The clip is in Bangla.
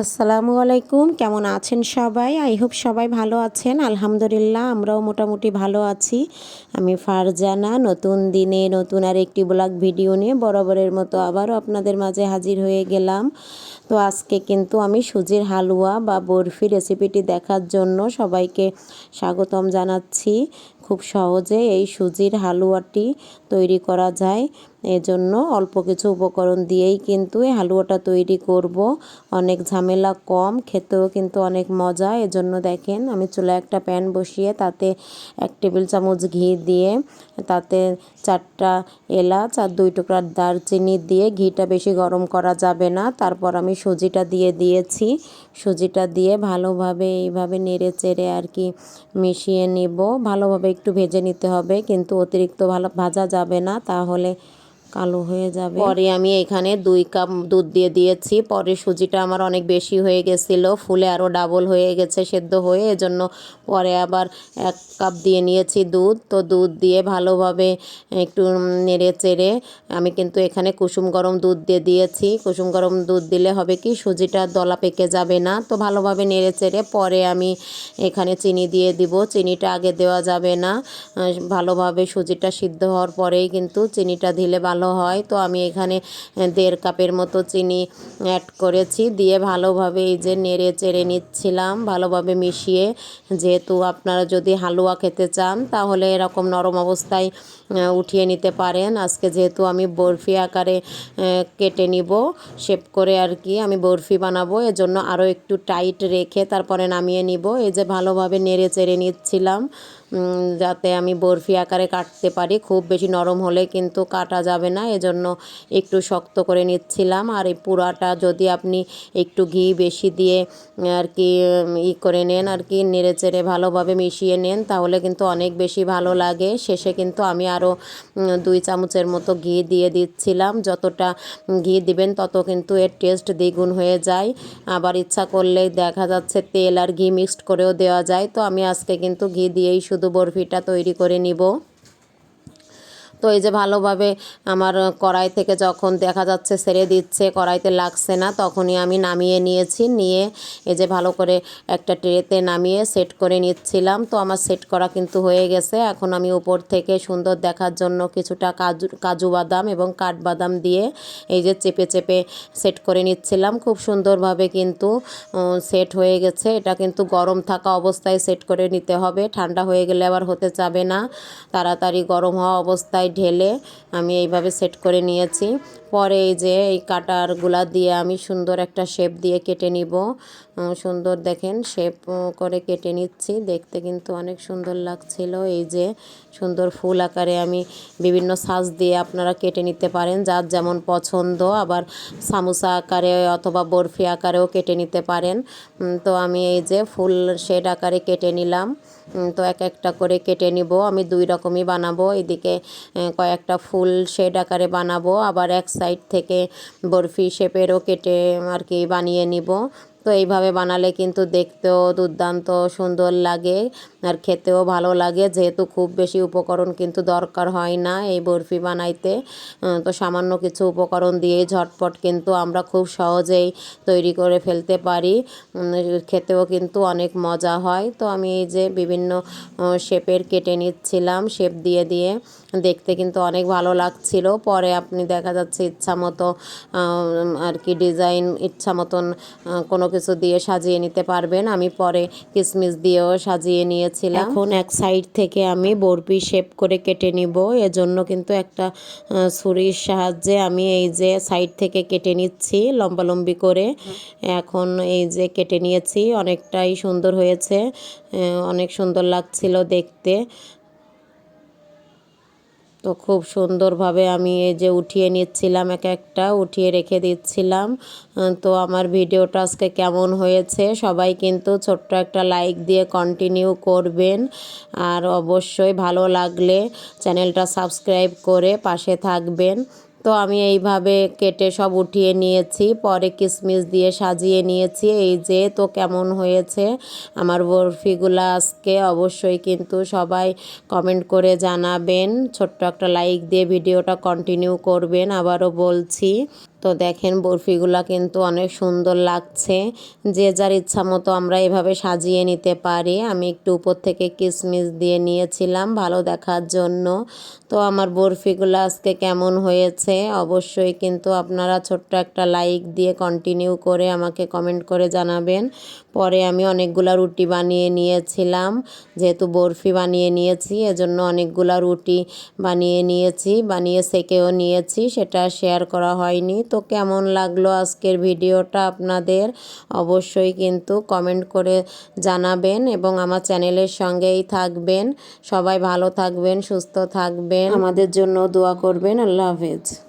আসসালামু আলাইকুম। কেমন আছেন সবাই? আই হোপ সবাই ভালো আছেন। আলহামদুলিল্লাহ, আমরাও মোটামুটি ভালো আছি। আমি ফারজানা, নতুন দিনে নতুন আর একটি ব্লগ ভিডিও নিয়ে বরাবরের মতো আবারও আপনাদের মাঝে হাজির হয়ে গেলাম। তো আজকে কিন্তু আমি সুজির হালুয়া বা বরফি রেসিপিটি দেখার জন্য সবাইকে স্বাগতম জানাচ্ছি। খুব সহজে এই সুজির হালুয়াটি তৈরি করা যায়। এজন্য অল্প কিছু উপকরণ দিয়েই কিন্তু এই হালুয়াটা তৈরি করব। অনেক ঝামেলা কম, খেতেও কিন্তু অনেক মজা। এজন্য দেখেন আমি চুলা একটা প্যান বসিয়ে তাতে এক টেবিল চামচ ঘি দিয়ে, তাতে চারটা এলাচ আর দুই টুকরা দারচিনি দিয়ে ঘিটা বেশি গরম করা যাবে না। তারপর আমি সুজিটা দিয়ে দিয়েছি। সুজিটা দিয়ে ভালোভাবে এইভাবে নেড়ে চেড়ে আর কি মিশিয়ে নিব। ভালোভাবে একটু ভেজে নিতে হবে, কিন্তু অতিরিক্ত ভালো ভাজা যাবে না। তাহলে কালো হয়ে যাবে। পরে আমি এখানে দুই কাপ দুধ দিয়ে দিয়েছি। পরে সুজিটা আমার অনেক বেশি হয়ে গেছিল। ফুলে আরও ডাবল হয়ে গেছে, সেদ্ধ হয়ে। এজন্য পরে আবার এক কাপ দিয়ে নিয়েছি দুধ। তো দুধ দিয়ে ভালোভাবে একটু নেড়ে চেড়ে আমি কিন্তু এখানে কুসুম গরম দুধ দিয়ে দিয়েছি। কুসুম গরম দুধ দিলে হবে কি, সুজিটা দলা পেকে যাবে না। তো ভালোভাবে নেড়ে চেড়ে পরে আমি এখানে চিনি দিয়ে দিব। চিনিটা আগে দেওয়া যাবে না। ভালোভাবে সুজিটা সিদ্ধ হওয়ার পরেই কিন্তু চিনিটা দিলে ভালো ভালো হয়। তো আমি এখানে দেড় কাপের মতো চিনি অ্যাড করেছি। দিয়ে ভালোভাবে এই যে নেড়ে চেড়ে নিচ্ছিলাম, ভালোভাবে মিশিয়ে। যেহেতু আপনারা যদি হালুয়া খেতে চান, তাহলে এরকম নরম অবস্থায় উঠিয়ে নিতে পারেন। আজকে যেহেতু আমি বরফি আকারে কেটে নিব, শেপ করে আর কি আমি বরফি বানাবো। এজন্য আরও একটু টাইট রেখে তারপরে নামিয়ে নিব। এই যে ভালোভাবে নেড়ে চেড়ে নিচ্ছিলাম যাতে আমি বরফি আকারে কাটতে পারি। খুব বেশি নরম হলে কিন্তু কাটা যাবে না, এজন্য একটু শক্ত করে নিচ্ছিলাম। আর এই পুরাটা যদি আপনি একটু ঘি বেশি দিয়ে আর কি ই করে নেন, আর কি, নেড়ে চেড়ে ভালোভাবে মিশিয়ে নেন, তাহলে কিন্তু অনেক বেশি ভালো লাগে। শেষে কিন্তু আমি আরও দুই চামচের মতো ঘি দিয়ে দিচ্ছিলাম। যতটা ঘি দিবেন তত কিন্তু এর টেস্ট দ্বিগুণ হয়ে যায়। আবার ইচ্ছা করলে দেখা যাচ্ছে তেল আর ঘি মিক্সড করেও দেওয়া যায়। তো আমি আজকে কিন্তু ঘি দিয়েই শুধু বরফিটা তৈরি করে নিব। তো এই যে ভালোভাবে আমার কড়াই থেকে যখন দেখা যাচ্ছে সেরে দিচ্ছে, কড়াইতে লাগছে না, তখনই আমি নামিয়ে নিয়েছি। নিয়ে এই যে ভালো করে একটা ট্রেতে নামিয়ে সেট করে নিচ্ছিলাম। তো আমার সেট করা কিন্তু হয়ে গেছে। এখন আমি উপর থেকে সুন্দর দেখার জন্য কিছুটা কাজু কাজু বাদাম এবং কাঠবাদাম দিয়ে এই যে চেপে চেপে সেট করে নিচ্ছিলাম। খুব সুন্দরভাবে কিন্তু সেট হয়ে গেছে। এটা কিন্তু গরম থাকা অবস্থায় সেট করে নিতে হবে। ঠান্ডা হয়ে গেলে আবার হতে চাবে না। তাড়াতাড়ি গরম হওয়া অবস্থায় ঢেলে আমি এইভাবে সেট করে নিয়েছি। পরে এই যে এই কাটারগুলা দিয়ে আমি সুন্দর একটা শেপ দিয়ে কেটে নিব। সুন্দর দেখেন শেপ করে কেটে নিচ্ছি। দেখতে কিন্তু অনেক সুন্দর লাগছিল। এই যে সুন্দর ফুল আকারে আমি বিভিন্ন সাজ দিয়ে আপনারা কেটে নিতে পারেন, যার যেমন পছন্দ। আবার সামোসা আকারে অথবা বরফি আকারেও কেটে নিতে পারেন। তো আমি এই যে ফুল শেড আকারে কেটে নিলাম। তো এক একটা করে কেটে নিব। আমি দুই রকমই বানাবো। এদিকে কয়েকটা ফুল শেড আকারে বানাবো। আবার এক সাইড থেকে বরফি শেপেরও কেটে আর কি বানিয়ে নিব। তো এইভাবে বানালে কিন্তু দেখতেও দুর্দান্ত সুন্দর লাগে আর খেতেও ভালো লাগে। যেহেতু খুব বেশি উপকরণ কিন্তু দরকার হয় না এই বরফি বানাইতে। তো সামান্য কিছু উপকরণ দিয়ে ঝটপট কিন্তু আমরা খুব সহজেই তৈরি করে ফেলতে পারি। খেতেও কিন্তু অনেক মজা হয়। তো আমি এই যে বিভিন্ন শেপের কেটে নিচ্ছিলাম শেপ দিয়ে দিয়ে। দেখতে কিন্তু অনেক ভালো লাগছিল। পরে আপনি দেখা যাচ্ছে ইচ্ছা মতো আর কি ডিজাইন ইচ্ছা মতন কোনো কিছু দিয়ে সাজিয়ে নিতে পারবেন। আমি পরে কিসমিস দিয়েও সাজিয়ে নিয়েছিলাম। এখন এক সাইড থেকে আমি বরফি শেপ করে কেটে নিব। এজন্য কিন্তু একটা ছুরির সাহায্যে আমি এই যে সাইড থেকে কেটে নিচ্ছি লম্বালম্বি করে। এখন এই যে কেটে নিয়েছি, অনেকটাই সুন্দর হয়েছে অনেক সুন্দর লাগছিল দেখতে। তো খুব সুন্দরভাবে আমি এই যে উঠিয়ে নিচ্ছিলাম এক একটা, উঠিয়ে রেখে দিচ্ছিলাম। তো আমার ভিডিওটা আজকে কেমন হয়েছে সবাই কিন্তু ছোট্ট একটা লাইক দিয়ে কন্টিনিউ করবেন। আর অবশ্যই ভালো লাগলে চ্যানেলটা সাবস্ক্রাইব করে পাশে থাকবেন। তো আমি এইভাবে কেটে সব উঠিয়ে নিয়েছি, পরে কিশমিশ দিয়ে সাজিয়ে নিয়েছি। এই যে, তো কেমন হয়েছে আমার বরফিগুলো আজকে অবশ্যই কিন্তু সবাই কমেন্ট করে জানাবেন। ছোট্ট একটা লাইক দিয়ে ভিডিওটা কন্টিনিউ করবেন, আবারও বলছি। তো দেখেন বরফিগুলা কিন্তু অনেক সুন্দর লাগছে। যে যার ইচ্ছা মতো আমরা এভাবে সাজিয়ে নিতে পারি। আমি একটু উপর থেকে কিসমিস দিয়ে নিয়েছিলাম ভালো দেখার জন্য। তো আমার বরফিগুলো আজকে কেমন হয়েছে অবশ্যই কিন্তু আপনারা ছোট্ট একটা লাইক দিয়ে কন্টিনিউ করে আমাকে কমেন্ট করে জানাবেন। পরে আমি অনেকগুলা রুটি বানিয়ে নিয়েছিলাম। যেহেতু বরফি বানিয়ে নিয়েছি, এজন্য অনেকগুলা রুটি বানিয়ে নিয়েছি, বানিয়ে সেকেও নিয়েছি, সেটা শেয়ার করা হয়নি। তো কেমন লাগল আজকের ভিডিওটা আপনাদের? অবশ্যই কিন্তু কমেন্ট করে জানাবেন এবং আমার চ্যানেলের সঙ্গেই থাকবেন। সবাই ভালো থাকবেন, সুস্থ থাকবেন। আমাদের জন্য দোয়া করবেন। আল্লাহ হাফেজ।